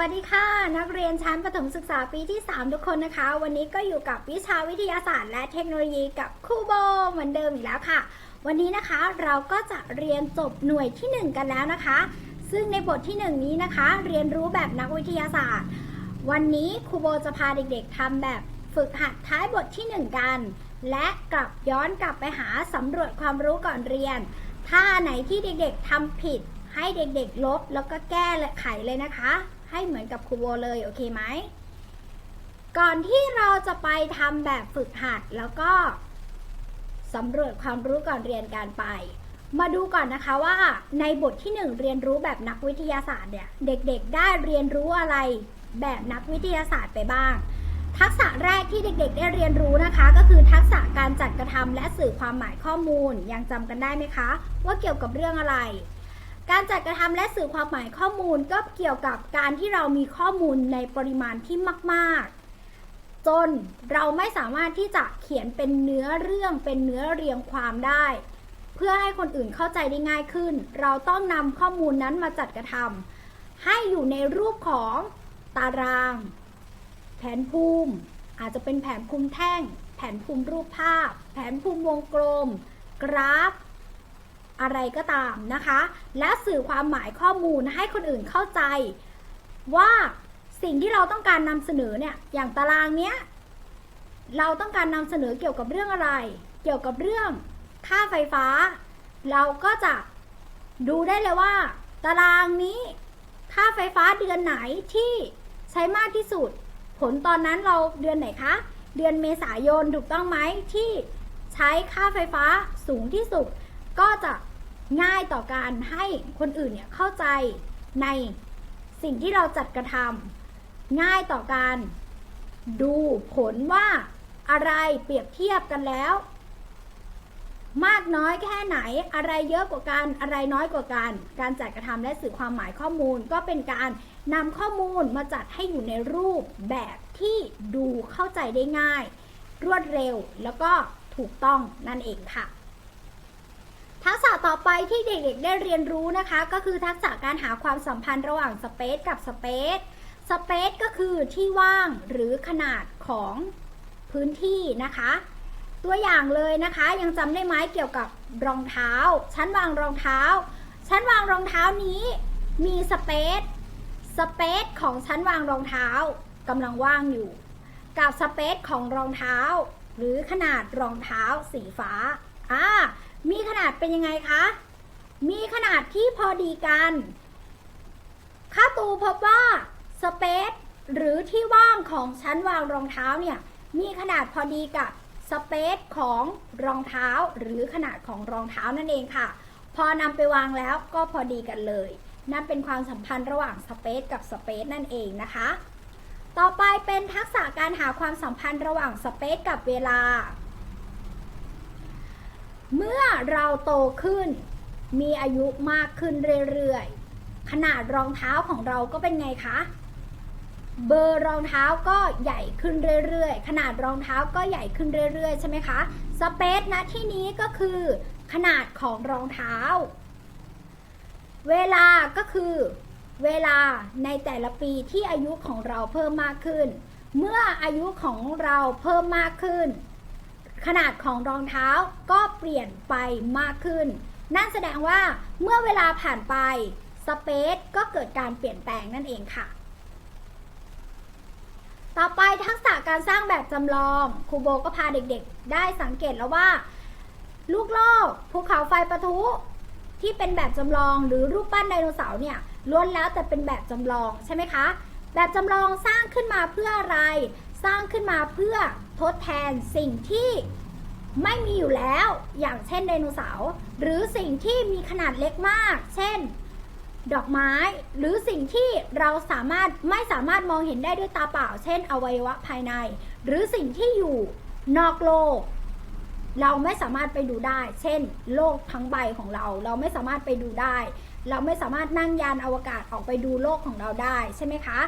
วัสดีค่ะ นักเรียนชั้นประถมศึกษาปีที่ 3 ทุกคนนะคะ วันนี้ก็อยู่กับวิชาวิทยาศาสตร์ และเทคโนโลยีกับครูโบเหมือนเดิมอีกแล้วค่ะ วันนี้นะคะเราก็จะเรียนจบหน่วยที่ 1 กันแล้วนะคะ ซึ่งในบทที่ 1 นี้นะคะ เรียนรู้แบบนักวิทยาศาสตร์ วันนี้ครูโบจะพาเด็กๆทำแบบฝึกหัดท้ายบทที่ 1 กัน และกลับย้อนกลับไปหาสำรวจความรู้ก่อนเรียน ถ้าไหนที่เด็กๆทำผิดให้เด็กๆลบแล้วก็แก้ไขเลยนะคะ ให้เหมือนกับครูโบเลย โอเคไหม ก่อนที่เราจะไปทำแบบฝึกหัดแล้วก็สำรวจความรู้ก่อนเรียนการไป มาดูก่อนนะคะว่าในบทที่หนึ่งเรียนรู้แบบนักวิทยาศาสตร์เนี่ยเด็กๆ ได้เรียนรู้อะไรแบบนักวิทยาศาสตร์ไปบ้าง ทักษะแรกที่เด็กๆ ได้เรียนรู้นะคะ ก็คือทักษะการจัดกระทำและสื่อความหมายข้อมูลยังจำกันได้ไหมคะ ว่าเกี่ยวกับเรื่องอะไร การจัดกระทำและสื่อความหมายข้อมูลก็เกี่ยวกับการที่เรามีข้อมูลในปริมาณที่มาก ๆ จนเราไม่สามารถที่จะเขียนเป็นเนื้อเรื่องเป็นเนื้อเรียงความได้ เพื่อให้คนอื่นเข้าใจได้ง่ายขึ้น เราต้องนำข้อมูลนั้นมาจัดกระทำให้อยู่ในรูปของตาราง แผนภูมิ อาจจะเป็นแผนภูมิแท่ง แผนภูมิรูปภาพ แผนภูมิวงกลม กราฟ อะไรก็ตามนะคะ และสื่อความหมายข้อมูลให้คนอื่นเข้าใจ ว่าสิ่งที่เราต้องการนำเสนอเนี่ยอย่างตารางเนี้ยเราต้องการนำเสนอเกี่ยวกับเรื่องอะไร เกี่ยวกับเรื่องค่าไฟฟ้า เราก็จะดูได้เลยว่า ตารางนี้ค่าไฟฟ้าเดือนไหนที่ใช้มากที่สุด ผลตอนนั้นเราเดือนไหนคะ เดือนเมษายนถูกต้องไหมที่ใช้ค่าไฟฟ้าสูงที่สุด ก็จะง่ายต่อการให้คนอื่นเนี่ยเข้าใจในสิ่งที่เราจัดกระทำง่ายต่อการดูผลว่าอะไรเปรียบเทียบกันแล้ว มากน้อยแค่ไหนอะไรเยอะกว่ากันอะไรน้อยกว่ากัน การจัดกระทำและสื่อความหมายข้อมูล ก็เป็นการนำข้อมูลมาจัดให้อยู่ในรูปแบบที่ดูเข้าใจได้ง่าย รวดเร็วแล้วก็ถูกต้องนั่นเองค่ะ ทักษะต่อไปที่เด็กๆได้เรียนรู้นะคะ ก็คือทักษะการหาความสัมพันธ์ระหว่างสเปซกับสเปซสเปซก็คือที่ว่างหรือขนาดของพื้นที่นะคะ ตัวอย่างเลยนะคะยังจำได้ไหมเกี่ยวกับรองเท้า ชั้นวางรองเท้า ชั้นวางรองเท้านี้มีสเปซสเปซของชั้นวางรองเท้ากำลังว่างอยู่ กับสเปซของรองเท้า หรือขนาดรองเท้าสีฟ้าอ่า มีขนาดเป็นยังไงคะ มีขนาดที่พอดีกันค่าตูพบว่าสเปซหรือที่ว่างของชั้นวางรองเท้าเนี่ย มีขนาดพอดีกับสเปซของรองเท้าหรือขนาดของรองเท้านั่นเองค่ะ พอนำไปวางแล้วก็พอดีกันเลย นั่นเป็นความสัมพันธ์ระหว่างสเปซกับสเปซนั่นเองนะคะ ต่อไปเป็นทักษะการหาความสัมพันธ์ระหว่างสเปซกับเวลา เมื่อเราโตขึ้น มีอายุมากขึ้นเรื่อยๆ ขนาดรองเท้าของเราก็เป็นไงคะ เบอร์รองเท้าก็ใหญ่ขึ้นเรื่อยๆ ขนาดรองเท้าก็ใหญ่ขึ้นเรื่อยๆ ใช่ไหมคะ สเปซณที่นี้ก็คือขนาดของรองเท้า เวลาก็คือ เวลาในแต่ละปีที่อายุของเราเพิ่มมากขึ้น เมื่ออายุของเราเพิ่มมากขึ้น ขนาดของรองเท้าก็เปลี่ยนไปมากขึ้น นั่นแสดงว่าเมื่อเวลาผ่านไปสเปซก็เกิดการเปลี่ยนแปลงนั่นเองค่ะ ต่อไปทักษะการสร้างแบบจำลองครูโบก็พาเด็กๆ ได้สังเกตแล้วว่า ลูกโลกภูเขาไฟปะทุที่เป็นแบบจำลองหรือรูปปั้นไดโนเสาร์เนี่ยล้วนแล้วแต่เป็นแบบจำลองใช่ไหมคะ แบบจำลองสร้างขึ้นมาเพื่ออะไร สร้างขึ้นมาเพื่อ ทดแทนสิ่งที่ไม่มีอยู่แล้ว อย่างเช่นไดโนเสาร์หรือสิ่งที่มีขนาดเล็กมาก เช่น ดอกไม้ หรือสิ่งที่เราสามารถไม่สามารถมองเห็นได้ด้วยตาเปล่า เช่น อวัยวะภายใน หรือสิ่งที่อยู่นอกโลก เราไม่สามารถไปดูได้ เช่น โลกทั้งใบของเรา เราไม่สามารถไปดูได้ เราไม่สามารถนั่งยานอวกาศออกไปดูโลกของเราได้ใช่ไหมคะ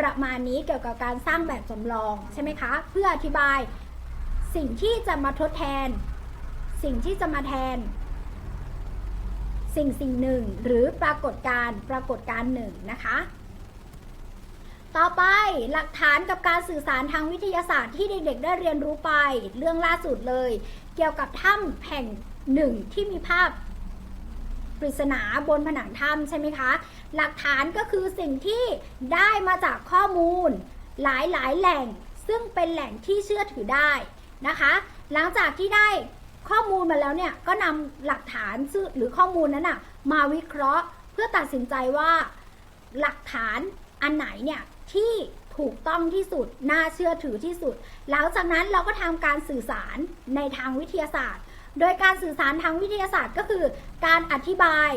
ประมาณนี้เกี่ยวกับการสร้างแบบจำลองใช่ไหมคะ เพื่ออธิบายสิ่งที่จะมาทดแทน สิ่งที่จะมาแทน สิ่งสิ่งหนึ่ง หรือปรากฏการปรากฏการหนึ่งนะคะ ต่อไปหลักฐานกับการสื่อสารทางวิทยาศาสตร์ที่เด็กๆได้เรียนรู้ไป เรื่องล่าสุดเลย เกี่ยวกับถ้ำแห่งหนึ่งที่มีภาพ ปริศนาบนผนังถ้ำใช่ไหมคะ หลักฐานก็คือสิ่งที่ได้มาจากข้อมูล หลายๆ แหล่งซึ่งเป็นแหล่งที่เชื่อถือได้นะคะ หลังจากที่ได้ข้อมูลมาแล้วเนี่ยก็นำหลักฐานซึ่งหรือข้อมูลนั้นอะมาวิเคราะห์เพื่อตัดสินใจว่าหลักฐานอันไหนเนี่ยที่ถูกต้องที่สุด น่าเชื่อถือที่สุด หลังจากนั้นเราก็ทำการสื่อสารในทางวิทยาศาสตร์ โดยการสื่อสารทางวิทยาศาสตร์ก็คือ การอธิบาย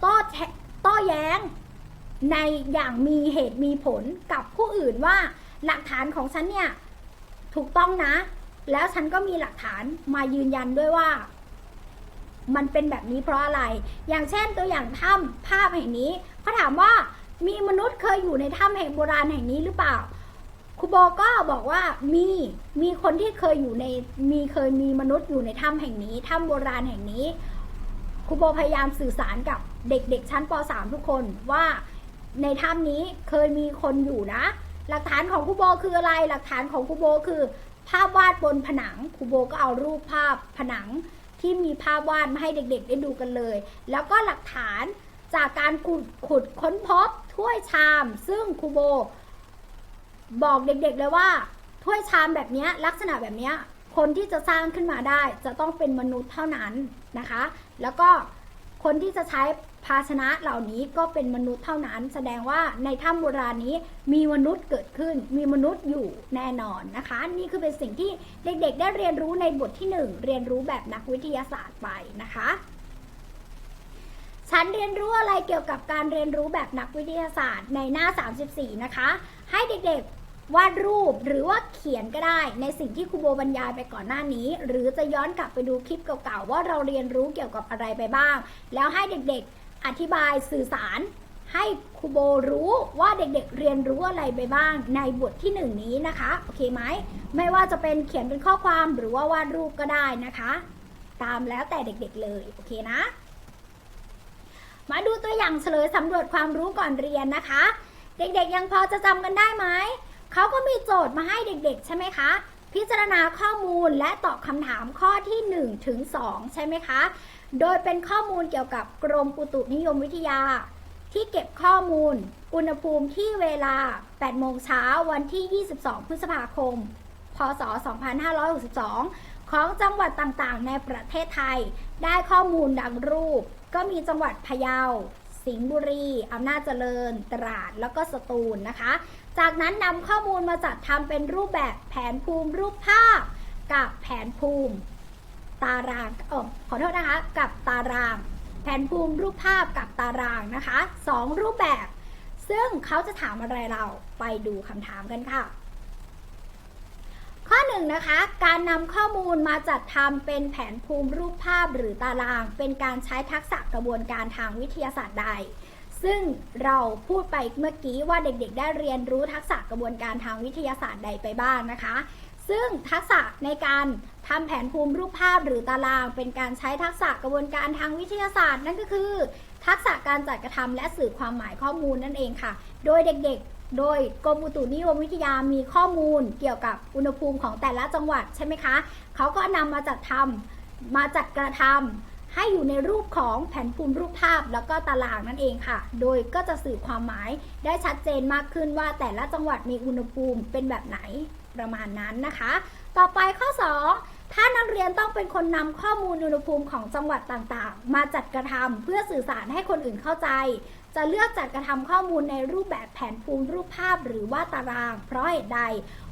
โต้แทโต้แย้ง ในอย่างมีเหตุมีผลกับผู้อื่นว่าหลักฐานของฉันเนี่ยถูกต้องนะ แล้วฉันก็มีหลักฐานมายืนยันด้วยว่า มันเป็นแบบนี้เพราะอะไร อย่างเช่นตัวอย่างถ้ำภาพแห่งนี้เขาถามว่ามีมนุษย์เคยอยู่ในถ้ำแห่งโบราณแห่งนี้หรือเปล่า รูโบก็บอกว่ามีมีคนที่เคยอยู่ในมีเคยมีมนุษย์อยู่ในถ้ำแห่งนี้ถ้ำโบราณแห่งนี้ครูโบพยายามสื่อสารกับเด็กๆชั้นป .3 ทุกคนว่าในถ้ำนี้เคยมีคนอยู่นะ หลักฐานของครูโบคืออะไร หลักฐานของครูโบคือ ภาพวาดบนผนังครูโบก็เอารูปภาพผนังที่มีภาพวาดมาให้เด็กๆ ได้ดูกันเลย แล้วก็หลักฐานจากการขุดขุดค้นพบถ้วยชาม ซึ่งครูโบ บอกเด็กๆเลยว่า ถ้วยชามแบบนี้ลักษณะแบบนี้คนที่จะสร้างขึ้นมาได้จะต้องเป็นมนุษย์เท่านั้นนะคะ แล้วก็คนที่จะใช้ภาชนะเหล่านี้ก็เป็นมนุษย์เท่านั้น แสดงว่าในถ้ำโบราณนี้มีมนุษย์เกิดขึ้น มีมนุษย์อยู่แน่นอนนะคะ นี่คือเป็นสิ่งที่เด็กๆ ได้เรียนรู้ในบทที่หนึ่งเรียนรู้แบบนักวิทยาศาสตร์ไปนะคะ ฉันเรียนรู้อะไรเกี่ยวกับการเรียนรู้แบบนักวิทยาศาสตร์ในหน้า 34 นะคะ ให้เด็กๆวาดรูปหรือว่าเขียนก็ได้ ในสิ่งที่ครูโบบรรยายไปก่อนหน้านี้ หรือจะย้อนกลับไปดูคลิปเก่าๆว่าเราเรียนรู้เกี่ยวกับอะไรไปบ้าง แล้วให้เด็กๆอธิบายสื่อสารให้ครูโบรู้ว่าเด็กๆเรียนรู้อะไรไปบ้างในบทที่หนึ่งนี้นะคะ โอเคไหมไม่ว่าจะเป็นเขียนเป็นข้อความหรือว่าวาดรูปก็ได้นะคะ ตามแล้วแต่เด็กๆเลย โอเคนะ มาดูตัวอย่างเฉลยสำรวจความรู้ก่อนเรียนนะคะ เด็กๆยังพอจะจำกันได้ไหมเขาก็มีโจทย์มาให้เด็กๆ ใช่ไหมคะ พิจารณาข้อมูลและตอบคำถามข้อที่ 1 ถึง 2 ใช่ไหมคะ โดยเป็นข้อมูลเกี่ยวกับกรมอุตุนิยมวิทยา ที่เก็บข้อมูล อุณหภูมิที่เวลา 8 โมงเช้าวันที่ 22 พฤษภาคม พศ 2562 ของจังหวัดต่างๆ ในประเทศไทย ได้ข้อมูลดังรูป ก็มีจังหวัดพะเยา สิงห์บุรี อำนาจเจริญ ตราด แล้วก็สตูลนะคะ จากนั้นนำข้อมูลมาจัดทำเป็นรูปแบบแผนภูมิรูปภาพ กับแผนภูมิตารางเออขอโทษนะคะ กับตาราง แผนภูมิรูปภาพกับตารางนะคะสองรูปแบบ ซึ่งเขาจะถามอะไรเราไปดูคำถามกันค่ะ ข้อหนึ่งนะคะ การนำข้อมูลมาจัดทำเป็นแผนภูมิรูปภาพหรือตาราง เป็นการใช้ทักษะกระบวนการทางวิทยาศาสตร์ใด ซึ่งเราพูดไปเมื่อกี้ว่าเด็กๆ ได้เรียนรู้ทักษะกระบวนการทางวิทยาศาสตร์ใดไปบ้างนะคะ ซึ่งทักษะในการทำแผนภูมิรูปภาพหรือตาราง เป็นการใช้ทักษะกระบวนการทางวิทยาศาสตร์ นั่นก็คือ ทักษะการจัดกระทำและสื่อความหมายข้อมูลนั่นเองค่ะ โดยเด็กๆ โดยกรมอุตุนิยมวิทยามีข้อมูลเกี่ยวกับอุณหภูมิของแต่ละจังหวัดใช่ไหมคะ เขาก็นำมาจัดทำมาจัดกระทำให้อยู่ในรูปของแผนภูมิรูปภาพแล้วก็ตารางนั่นเองค่ะ โดยก็จะสื่อความหมายได้ชัดเจนมากขึ้นว่าแต่ละจังหวัดมีอุณหภูมิเป็นแบบไหนประมาณนั้นนะคะ ต่อไปข้อ 2 ถ้านักเรียนต้องเป็นคนนำข้อมูลอุณหภูมิของจังหวัดต่างๆ มาจัดกระทำเพื่อสื่อสารให้คนอื่นเข้าใจ จะเลือกจัดกระทำข้อมูลในรูปแบบแผนภูมิรูปภาพหรือว่าตาราง เพราะเหตุใด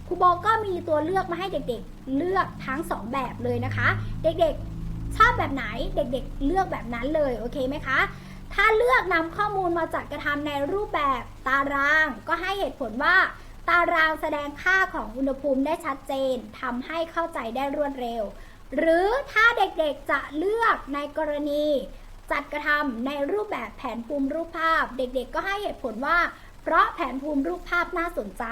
ครูโบก็มีตัวเลือกมาให้เด็กๆ เลือกทั้ง 2 แบบเลยนะคะ เด็กๆชอบแบบไหนเด็กๆ เลือกแบบนั้นเลยโอเคไหมคะถ้าเลือกนำข้อมูลมาจัดกระทำในรูปแบบตาราง ก็ให้เหตุผลว่า ตารางแสดงค่าของอุณหภูมิได้ชัดเจนทำให้เข้าใจได้รวดเร็ว หรือถ้าเด็กๆจะเลือกในกรณี จัดกระทำในรูปแบบแผนภูมิรูปภาพ เด็กๆ ก็ให้เหตุผลว่า เพราะแผนภูมิรูปภาพน่าสนใจ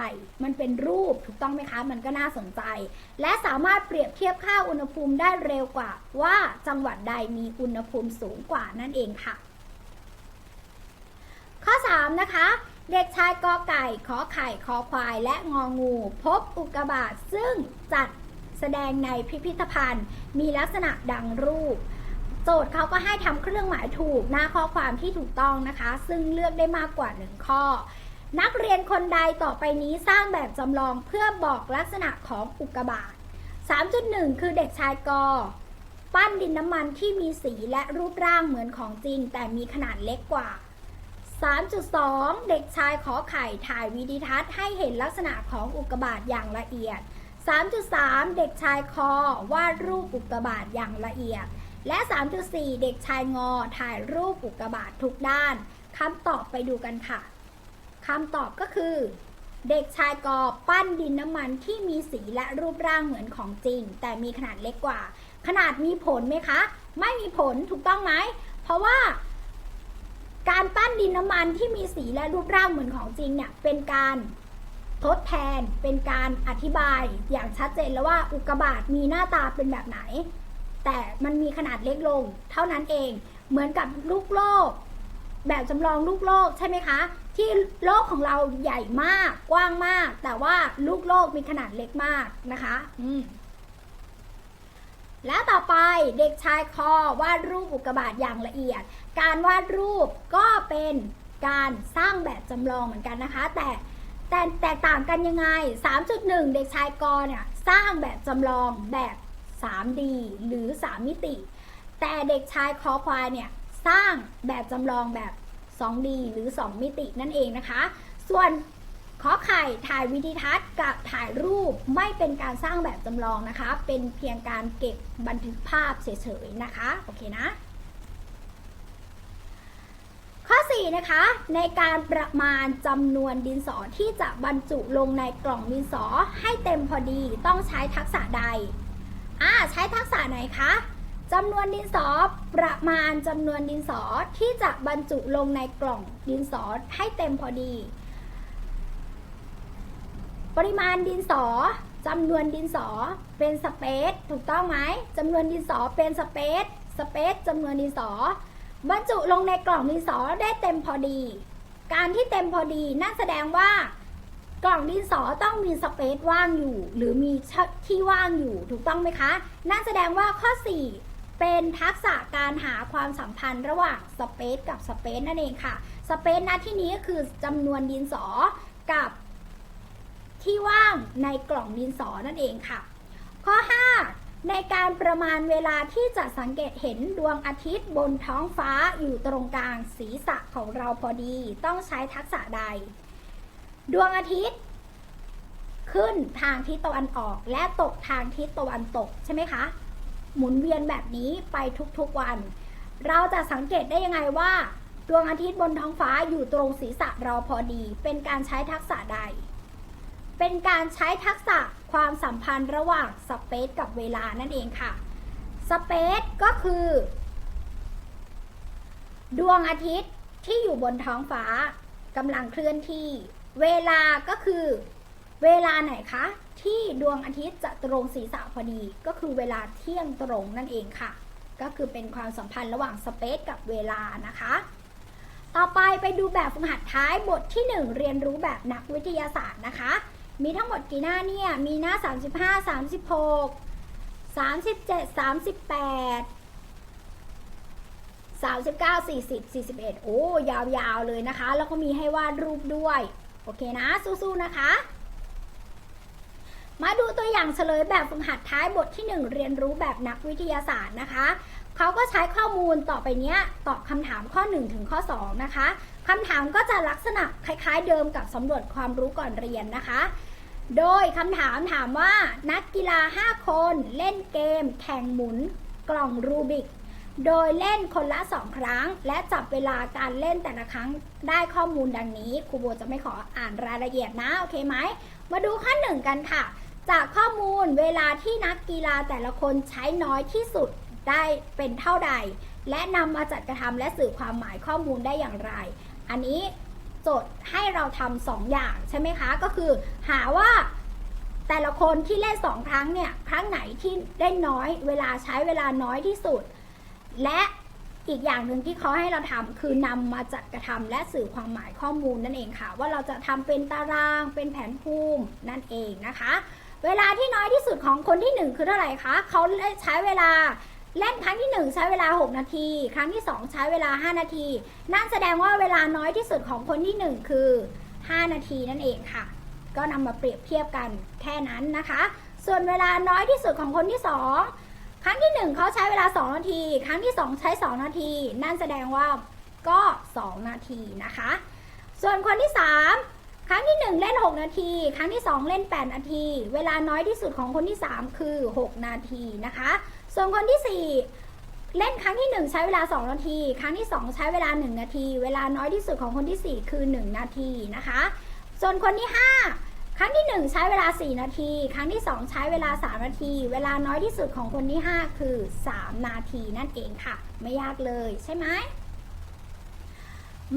มันเป็นรูปถูกต้องไหมคะ มันก็น่าสนใจ และสามารถเปรียบเทียบค่าอุณหภูมิได้เร็วกว่า ว่าจังหวัดใดมีอุณหภูมิสูงกว่านั่นเองค่ะ ข้อ 3 นะคะเด็กชายกอไก่ขอไข่คอควายและงองู พบอุกกาบาตซึ่งจัดแสดงในพิพิธภัณฑ์ มีลักษณะดังรูป โจทย์เขาก็ให้ทำเครื่องหมายถูกหน้าข้อความที่ถูกต้องนะคะ ซึ่งเลือกได้มากกว่าหนึ่งข้อ นักเรียนคนใดต่อไปนี้สร้างแบบจำลองเพื่อบอกลักษณะของอุกกาบาต3.1 คือเด็กชายกอปั้นดินน้ำมันที่มีสีและรูปร่างเหมือนของจริง แต่มีขนาดเล็กกว่า 3.2 เด็กชายขอไข่ถ่ายวิดีทัศน์ให้เห็นลักษณะของอุกกาบาตอย่างละเอียด 3.3 เด็กชายคอวาดรูปอุกกาบาตอย่างละเอียด และ 3.4 เด็กชายงอถ่ายรูปอุกกาบาตทุกด้านคำตอบไปดูกันค่ะคำตอบก็คือ เด็กชายกอปั้นดินน้ำมันที่มีสีและรูปร่างเหมือนของจริง แต่มีขนาดเล็กกว่า ขนาดมีผลไหมคะ ไม่มีผลถูกต้องไหม เพราะว่า การปั้นดินน้ำมันที่มีสีและรูปร่างเหมือนของจริงเนี่ยเป็นการทดแทนเป็นการอธิบายอย่างชัดเจนแล้วว่าอุกกาบาตมีหน้าตาเป็นแบบไหน แต่มันมีขนาดเล็กลง เท่านั้นเอง เหมือนกับลูกโลก แบบจำลองลูกโลกใช่ไหมคะ ที่โลกของเราใหญ่มากกว้างมาก แต่ว่าลูกโลกมีขนาดเล็กมากนะคะอืมและต่อไปเด็กชายคอวาดรูปอุกกาบาตอย่างละเอียด การวาดรูปก็เป็นการสร้างแบบจำลองเหมือนกันนะคะ แต่แต่แตกต่างกันยังไง 3.1 เด็กชายกอเนี่ยสร้างแบบจำลองแบบ 3D หรือ 3 มิติ แต่เด็กชายคอควายเนี่ยสร้างแบบจำลองแบบ 2D หรือ 2 มิตินั่นเองนะคะ ส่วนขอไข่ถ่ายวิดีทัศน์กับถ่ายรูปไม่เป็นการสร้างแบบจำลองนะคะ เป็นเพียงการเก็บบันทึกภาพเฉยๆนะคะ โอเคนะ ข้อ 4 นะคะ ในการประมาณจำนวนดินสอที่จะบรรจุลงในกล่องดินสอให้เต็มพอดีต้องใช้ทักษะใด อ่าใช้ทักษะไหนคะจำนวนดินสอประมาณจำนวนดินสอที่จะบรรจุลงในกล่องดินสอให้เต็มพอดี ปริมาณดินสอจำนวนดินสอเป็นสเปซถูกต้องไหมจำนวนดินสอเป็นสเปซสเปซจำนวนดินสอ บรรจุลงในกล่องดินสอได้เต็มพอดี การที่เต็มพอดีนั่นแสดงว่า กล่องดินสอต้องมีสเปซว่างอยู่ หรือมีที่ว่างอยู่ถูกต้องไหมคะนั่นแสดงว่าข้อ 4 เป็นทักษะการหาความสัมพันธ์ระหว่างสเปซกับสเปซนั่นเองค่ะสเปซณที่นี้ก็คือจำนวนดินสอกับที่ว่างในกล่องดินสอนั่นเองค่ะ ข้อ 5 ในการประมาณเวลาที่จะสังเกตเห็นดวงอาทิตย์บนท้องฟ้าอยู่ตรงกลางศีรษะของเราพอดี ต้องใช้ทักษะใด ดวงอาทิตย์ ขึ้นทางทิศตะวันออก และตกทางทิศตะวันตกใช่ไหมคะ หมุนเวียนแบบนี้ไปทุกๆวัน เราจะสังเกตได้ยังไงว่า ดวงอาทิตย์บนท้องฟ้าอยู่ตรงศีรษะเราพอดี เป็นการใช้ทักษะใด เป็นการใช้ทักษะความสัมพันธ์ระหว่างสเปซกับเวลานั่นเองค่ะสเปซก็คือ ดวงอาทิตย์ที่อยู่บนท้องฟ้ากำลังเคลื่อนที่ เวลาก็คือเวลาไหนคะ ที่ดวงอาทิตย์จะตรงศีรษะพอดี ก็คือเวลาเที่ยงตรงนั่นเองค่ะ ก็คือเป็นความสัมพันธ์ระหว่างสเปซกับเวลานะคะ ต่อไปไปดูแบบฝึกหัดท้ายบทที่ 1 เรียนรู้แบบนักวิทยาศาสตร์นะคะ มีทั้งหมดกี่หน้าเนี่ย มีหน้า 35 36 37 38 39 40 41 โอ้ ยาวๆ เลยนะคะ แล้วก็มีให้วาดรูปด้วย โอเคนะ สู้ๆนะคะ มาดูตัวอย่างเฉลยแบบฝึกหัดท้ายบทที่ 1 เรียนรู้แบบนักวิทยาศาสตร์นะคะเขาก็ใช้ข้อมูลต่อไปเนี้ยตอบคำถามข้อ 1 ถึงข้อ 2 นะคะคำถามก็จะลักษณะคล้ายๆเดิมกับสำรวจความรู้ก่อนเรียนนะคะ โดยคำถามถามว่านักกีฬา 5 คน เล่นเกม แข่งหมุน กล่องรูบิก โดยเล่นคนละ 2 ครั้ง และจับเวลาการเล่นแต่ละครั้งได้ข้อมูลดังนี้ครูโบจะไม่ขออ่านรายละเอียดนะ โอเคไหม มาดูข้อหนึ่งกันค่ะ จากข้อมูลเวลาที่นักกีฬาแต่ละคนใช้น้อยที่สุดได้เป็นเท่าใด และนำมาจัดกระทำและสื่อความหมายข้อมูลได้อย่างไร อันนี้โจทย์ให้เราทำสองอย่างใช่ไหมคะ ก็คือ หาว่าแต่ละคนที่เล่นสองครั้งเนี่ย ครั้งไหนที่ได้น้อย เวลาใช้เวลาน้อยที่สุด และอีกอย่างหนึ่งที่เขาให้เราทำคือนำมาจัดกระทำและสื่อความหมายข้อมูลนั่นเองค่ะ ว่าเราจะทำเป็นตารางเป็นแผนภูมินั่นเองนะคะ เวลาที่น้อยที่สุดของคนที่หนึ่งคือเท่าไหร่คะเขาใช้เวลาเล่นครั้งที่ 1 ใช้เวลา 6 นาที ครั้งที่ 2 ใช้เวลา 5 นาที นั่นแสดงว่าเวลาน้อยที่สุดของคนที่ 1 คือ 5 นาทีนั่นเองค่ะ ก็นำมาเปรียบเทียบกันแค่นั้นนะคะ ส่วนเวลาน้อยที่สุดของคนที่ 2 ครั้งที่ 1เขาใช้เวลา 2 นาที ครั้งที่ 2 ใช้ 2 นาที นั่นแสดงว่าก็ 2 นาทีนะคะ ส่วนคนที่ 3 ครั้งที่ 1 เล่น 6 นาที ครั้งที่ 2 เล่น 8 นาที เวลาน้อยที่สุดของคนที่ 3 คือ 6 นาทีนะคะ ส่วนคนที่ 4 เล่นครั้งที่ 1 ใช้เวลา 2 นาที ครั้งที่ 2 ใช้เวลา 1 นาที เวลาน้อยที่สุดของคนที่ 4 คือ 1 นาทีนะคะ ส่วนคนที่ 5 ครั้งที่ 1 ใช้เวลา 4 นาที ครั้งที่ 2 ใช้เวลา 3 นาที เวลาน้อยที่สุดของคนที่ 5 คือ 3 นาทีนั่นเองค่ะ ไม่ยากเลยใช่ไหม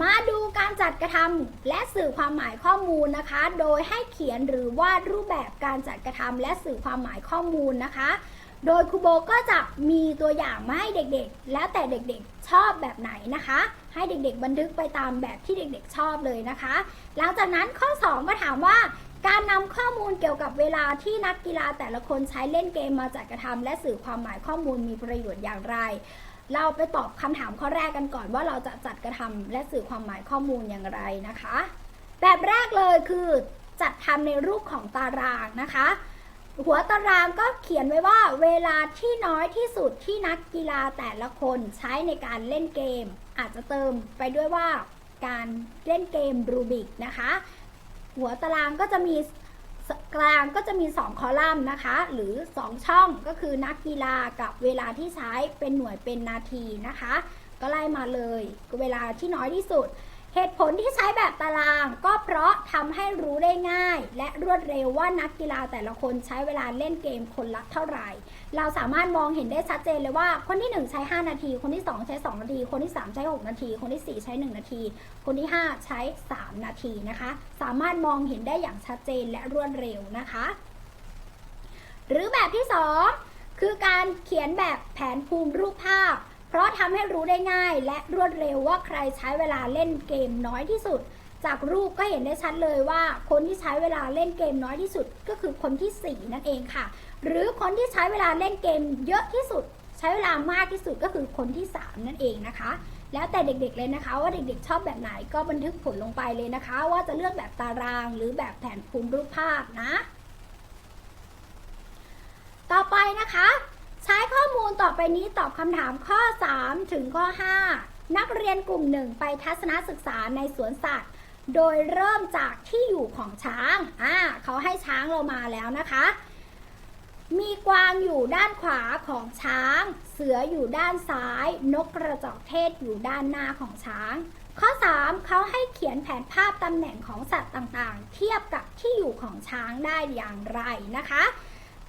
มาดูการจัดกระทำและสื่อความหมายข้อมูลนะคะ โดยให้เขียนหรือวาดรูปแบบการจัดกระทำและสื่อความหมายข้อมูลนะคะ โดยครูโบก็จะมีตัวอย่างมาให้เด็กๆ แล้วแต่เด็กๆชอบแบบไหนนะคะ ให้เด็กๆบันทึกไปตามแบบที่เด็กๆชอบเลยนะคะ หลังจากนั้นข้อ2มาถามว่า การนำข้อมูลเกี่ยวกับเวลาที่นักกีฬาแต่ละคนใช้เล่นเกมมาจัดกระทำและสื่อความหมายข้อมูลมีประโยชน์อย่างไร เราไปตอบคำถามข้อแรกกันก่อนว่าเราจะจัดกระทำและสื่อความหมายข้อมูลอย่างไรนะคะ แบบแรกเลยคือจัดทำในรูปของตารางนะคะ หัวตารางก็เขียนไว้ว่าเวลาที่น้อยที่สุดที่นักกีฬาแต่ละคนใช้ในการเล่นเกม อาจจะเติมไปด้วยว่าการเล่นเกมรูบิกนะคะ หัวตารางก็จะมีกลางก็จะมี 2 คอลัมน์นะคะ หรือ 2 ช่องก็คือนักกีฬากับเวลาที่ใช้เป็นหน่วยเป็นนาทีนะคะ ก็ไล่มาเลยเวลาที่น้อยที่สุด เหตุผลที่ใช้แบบตารางก็เพราะทำให้รู้ได้ง่าย และรวดเร็วว่านักกีฬาแต่ละคนใช้เวลาเล่นเกมคนละเท่าไหร่ เราสามารถมองเห็นได้ชัดเจนเลยว่า คนที่ 1 ใช้ 5 นาที คนที่ 2 ใช้ 2 นาที คนที่ 3 ใช้ 6 นาที คนที่ 4 ใช้ 1 นาที คนที่ 5 ใช้ 3 นาทีนะคะ สามารถมองเห็นได้อย่างชัดเจนและรวดเร็วนะคะ หรือแบบที่ 2 คือการเขียนแบบแผนภูมิรูปภาพ เพราะทำให้รู้ได้ง่ายและรวดเร็วว่าใครใช้เวลาเล่นเกมน้อยที่สุด จากรูปก็เห็นได้ชัดเลยว่า คนที่ใช้เวลาเล่นเกมน้อยที่สุด ก็คือคนที่ 4 นั่นเองค่ะ หรือคนที่ใช้เวลาเล่นเกมเยอะที่สุด ใช้เวลามากที่สุดก็คือคนที่ 3 นั่นเองนะคะแล้วแต่เด็กๆเลยนะคะว่าเด็กๆชอบแบบไหนก็บันทึกผลลงไปเลยนะคะ ว่าจะเลือกแบบตารางหรือแบบแผนภูมิรูปภาพนะ ต่อไปนะคะ ใช้ข้อมูลต่อไปนี้ตอบคำถามข้อ 3 ถึงข้อ 5 นักเรียนกลุ่มหนึ่งไปทัศนศึกษาในสวนสัตว์ โดยเริ่มจากที่อยู่ของช้างอ่าเขาให้ช้างเรามาแล้วนะคะ มีกวางอยู่ด้านขวาของช้าง เสืออยู่ด้านซ้าย นกกระจอกเทศอยู่ด้านหน้าของช้าง ข้อ 3เขาให้เขียนแผนภาพตำแหน่งของสัตว์ต่างๆ เทียบกับที่อยู่ของช้างได้อย่างไรนะคะ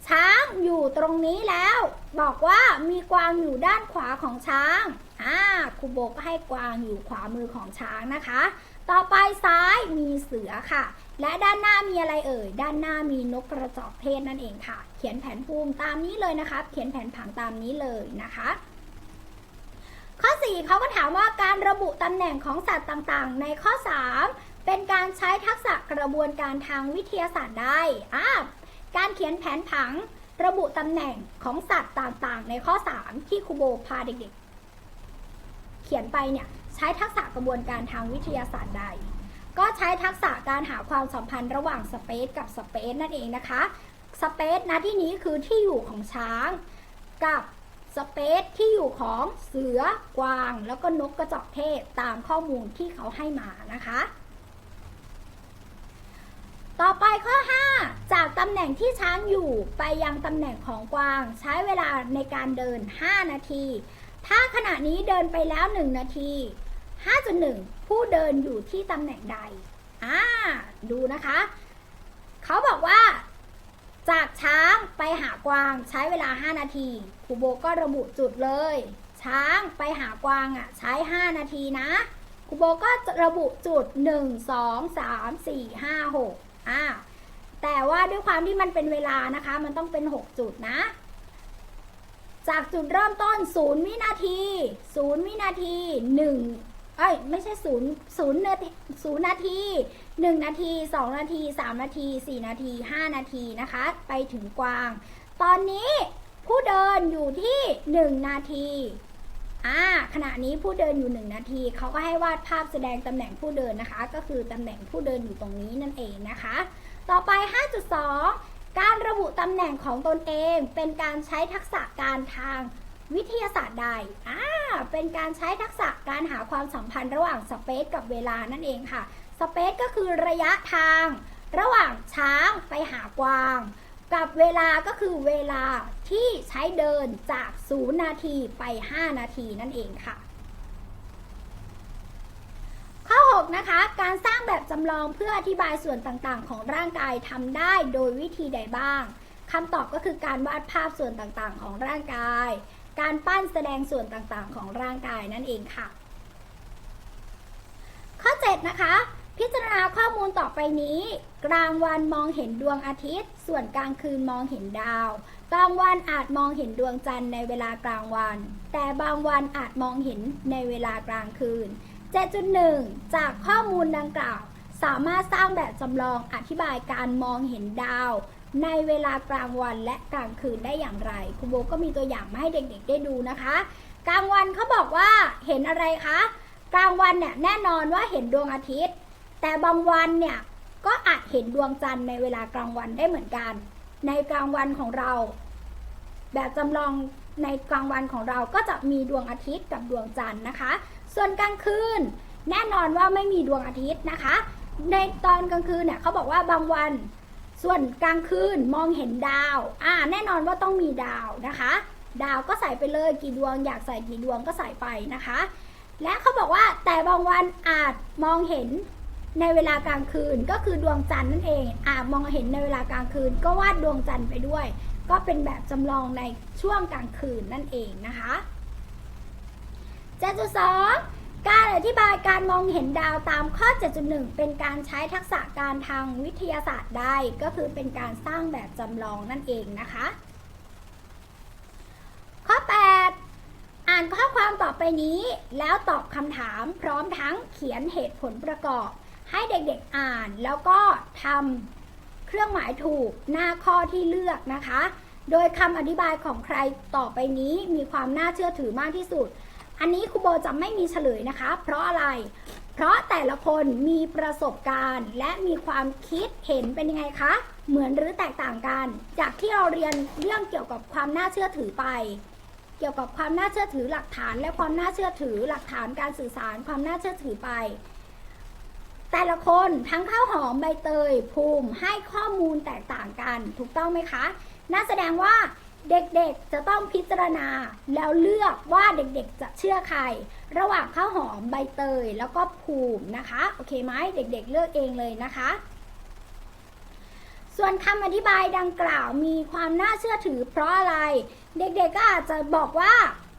ช้างอยู่ตรงนี้แล้ว บอกว่ามีกวางอยู่ด้านขวาของช้าง อ่าครูโบก็ให้กวางอยู่ขวามือของช้างนะคะ ต่อไปซ้ายมีเสือค่ะ และด้านหน้ามีอะไรเอ่ย ด้านหน้ามีนกกระจอกเทศนั่นเองค่ะ เขียนแผนภูมิตามนี้เลยนะคะ เขียนแผนผังตามนี้เลยนะคะ ข้อ 4เขาก็ถามว่าการระบุตำแหน่งของสัตว์ต่างๆ ในข้อ 3 เป็นการใช้ทักษะกระบวนการทางวิทยาศาสตร์ได้อ่า การเขียนแผนผังระบุตำแหน่งของสัตว์ต่างๆ ในข้อ 3 ที่ครูโบพาเด็กๆ เขียนไปเนี่ยใช้ทักษะกระบวนการทางวิทยาศาสตร์ใด ก็ใช้ทักษะการหาความสัมพันธ์ระหว่างสเปซกับสเปซนั่นเองนะคะสเปซนะที่นี้คือที่อยู่ของช้าง กับสเปซที่อยู่ของเสือกวาง แล้วก็นกกระจอกเทศตามข้อมูลที่เขาให้มานะคะ ต่อไปข้อ 5 จากตำแหน่งที่ช้างอยู่ไปยังตำแหน่งของกวาง ใช้เวลาในการเดิน 5 นาที ถ้าขณะนี้เดินไปแล้ว 1 นาที 5.1 ผู้เดินอยู่ที่ตำแหน่งใดอ่าดูนะคะ เขาบอกว่า จากช้างไปหากวางใช้เวลา 5 นาทีครูโบก็ระบุจุดเลย ช้างไปหากวางอะใช้ 5 นาทีนะครูโบก็ระบุจุด 1 2 3 4 5 6 อ่าแต่ว่าด้วยความที่มันเป็นเวลานะคะ มันต้องเป็น 6 จุดนะ จากจุดเริ่มต้น 0 วินาที 0 วินาที 1 เอ้ย ไม่ใช่ 0 0นาที0นาที 1 นาที 2 นาที 3 นาที 4 นาที 5 นาทีนะคะ ไปถึงกวาง ตอนนี้ผู้เดินอยู่ที่ 1 นาที อ่าขณะนี้ผู้เดินอยู่ 1 นาที เขาก็ให้วาดภาพแสดงตำแหน่งผู้เดินนะคะ ก็คือตำแหน่งผู้เดินอยู่ตรงนี้นั่นเองนะคะ ต่อไป 5.2 การระบุตำแหน่งของตนเอง เป็นการใช้ทักษะการทางวิทยาศาสตร์ใดอ่าเป็นการใช้ทักษะการหาความสัมพันธ์ระหว่างสเปซกับเวลานั่นเองค่ะ สเปซก็คือระยะทาง ระหว่างช้างไปหากวาง กับเวลาก็คือเวลาที่ใช้เดินจาก 0 นาทีไป 5 นาทีนั่นเองค่ะ ข้อ 6 นะคะ การสร้างแบบจำลองเพื่ออธิบายส่วนต่างๆ ของร่างกายทำได้โดยวิธีใดบ้างคำตอบก็คือการวาดภาพส่วนต่างๆ ของร่างกาย การปั้นแสดงส่วนต่างๆ ของร่างกายนั่นเองค่ะ ข้อ 7 นะคะ พิจารณาข้อมูลต่อไปนี้ กลางวันมองเห็นดวงอาทิตย์ ส่วนกลางคืนมองเห็นดาวกลางวันอาจมองเห็นดวงจันทร์ในเวลากลางวัน แต่บางวันอาจมองเห็นในเวลากลางคืน 7.1 จากข้อมูลดังกล่าว สามารถสร้างแบบจำลองอธิบายการมองเห็นดาว ในเวลากลางวันและกลางคืนได้อย่างไรครูโบก็มีตัวอย่างมาให้เด็กๆ ได้ดูนะคะ กลางวันเขาบอกว่าเห็นอะไรคะกลางวันเนี่ยแน่นอนว่าเห็นดวงอาทิตย์ แต่บางวันเนี่ยก็อาจเห็นดวงจันทร์ในเวลากลางวันได้เหมือนกัน ในกลางวันของเรา แบบจำลองในกลางวันของเราก็จะมีดวงอาทิตย์กับดวงจันทร์นะคะ ส่วนกลางคืน แน่นอนว่าไม่มีดวงอาทิตย์นะคะ ในตอนกลางคืนเนี่ยเขาบอกว่าบางวัน ส่วนกลางคืนมองเห็นดาว อ่า แน่นอนว่าต้องมีดาวนะคะ ดาวก็ใส่ไปเลยกี่ดวง อยากใส่กี่ดวงก็ใส่ไปนะคะ และเขาบอกว่าแต่บางวันอาจมองเห็น ในเวลากลางคืนก็คือดวงจันทร์นั่นเองอามองเห็นในเวลากลางคืน ก็วาดดวงจันทร์ไปด้วย ก็เป็นแบบจำลองในช่วงกลางคืนนั่นเองนะคะ7.2การอธิบายการมองเห็นดาวตามข้อ 7.1 เป็นการใช้ทักษะการทางวิทยาศาสตร์ได้ ก็คือเป็นการสร้างแบบจำลองนั่นเองนะคะ ข้อ 8 อ่านข้อความต่อไปนี้ แล้วตอบคำถามพร้อมทั้งเขียนเหตุผลประกอบ ให้เด็กๆอ่านแล้วก็ทำเครื่องหมายถูกหน้าข้อที่เลือกนะคะ โดยคำอธิบายของใครต่อไปนี้มีความน่าเชื่อถือมากที่สุด อันนี้ครูโบจะไม่มีเฉลยนะคะ เพราะอะไร เพราะแต่ละคนมีประสบการณ์ และมีความคิดเห็นเป็นยังไงคะ เหมือนหรือแตกต่างกัน จากที่เราเรียนเรื่องเกี่ยวกับความน่าเชื่อถือไปเกี่ยวกับความน่าเชื่อถือหลักฐานและความน่าเชื่อถือหลักฐานการสื่อสารความน่าเชื่อถือไป แต่ละคนทั้งข้าวหอมใบเตย ภูมิให้ข้อมูลแตกต่างกัน ถูกต้องไหมคะน่าแสดงว่าเด็กๆจะต้องพิจารณาแล้วเลือกว่าเด็กๆจะเชื่อใคร ระหว่างข้าวหอมใบเตยแล้วก็ภูมินะคะ โอเคไหมเด็กๆเลือกเองเลยนะคะ ส่วนคำอธิบายดังกล่าวมีความน่าเชื่อถือเพราะอะไร เด็กๆก็อาจจะบอกว่า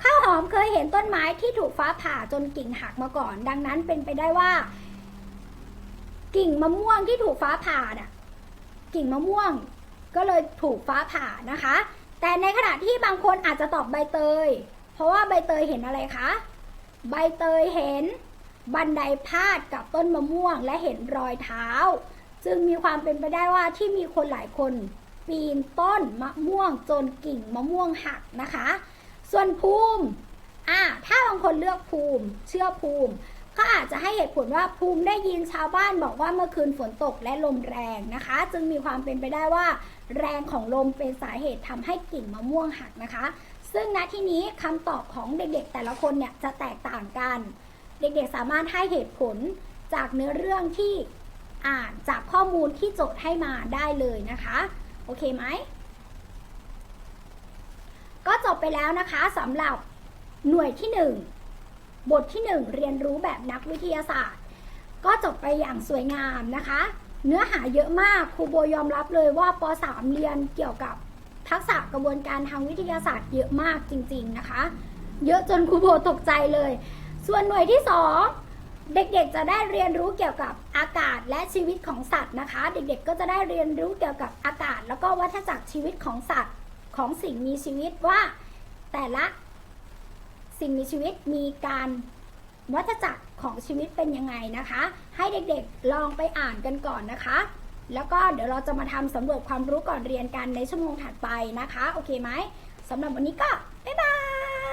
ข้าวหอมเคยเห็นต้นไม้ที่ถูกฟ้าผ่าจนกิ่งหักมาก่อน ดังนั้นเป็นไปได้ว่า กิ่งมะม่วงที่ถูกฟ้าผ่าน่ะกิ่งมะม่วง ก็เลยถูกฟ้าผ่านะคะ แต่ในขณะที่บางคนอาจจะตอบใบเตย เพราะว่าใบเตยเห็นอะไรคะใบเตยเห็น บันไดพาดกับต้นมะม่วงและเห็นรอยเท้า จึงมีความเป็นไปได้ว่าที่มีคนหลายคน ปีนต้นมะม่วงจนกิ่งมะม่วงหักนะคะ ส่วนภูมิอ่าถ้าบางคนเลือกภูมิ เชื่อภูมิ ก็อาจจะให้เหตุผลว่าภูมิได้ยินชาวบ้านบอกว่าเมื่อคืนฝนตกและลมแรงนะคะ จึงมีความเป็นไปได้ว่า แรงของลมเป็นสาเหตุทำให้กิ่งมะม่วงหักนะคะ ซึ่งณที่นี้คำตอบของเด็กๆ แต่ละคนเนี่ยจะแตกต่างกัน เด็กๆสามารถให้เหตุผลจากเนื้อเรื่องที่อ่านจากข้อมูลที่โจทย์ให้มาได้เลยนะคะ โอเคไหมก็จบไปแล้วนะคะสำหรับหน่วยที่ 1 บทที่ 1 เรียนรู้แบบนักวิทยาศาสตร์ ก็จบไปอย่างสวยงามนะคะ เนื้อหาเยอะมากครูโบยอมรับเลยว่าป .3 เรียนเกี่ยวกับทักษะกระบวนการทางวิทยาศาสตร์เยอะมากจริง ๆนะคะ เยอะจนครูโบตกใจเลย ส่วนหน่วยที่ 2 เด็กๆจะได้เรียนรู้เกี่ยวกับอากาศและชีวิตของสัตว์นะคะ เด็กๆก็จะได้เรียนรู้เกี่ยวกับอากาศ แล้วก็วัฏจักรชีวิตของสัตว์ของสิ่งมีชีวิตว่าแแต่ละ สิ่งมีชีวิตมีการวัฏจักรของชีวิตเป็นยังไงนะคะ ให้เด็กๆลองไปอ่านกันก่อนนะคะ แล้วก็เดี๋ยวเราจะมาทำสำรวจความรู้ก่อนเรียนกันในชั่วโมงถัดไปนะคะ โอเคไหมสำหรับวันนี้ก็ บ๊ายบาย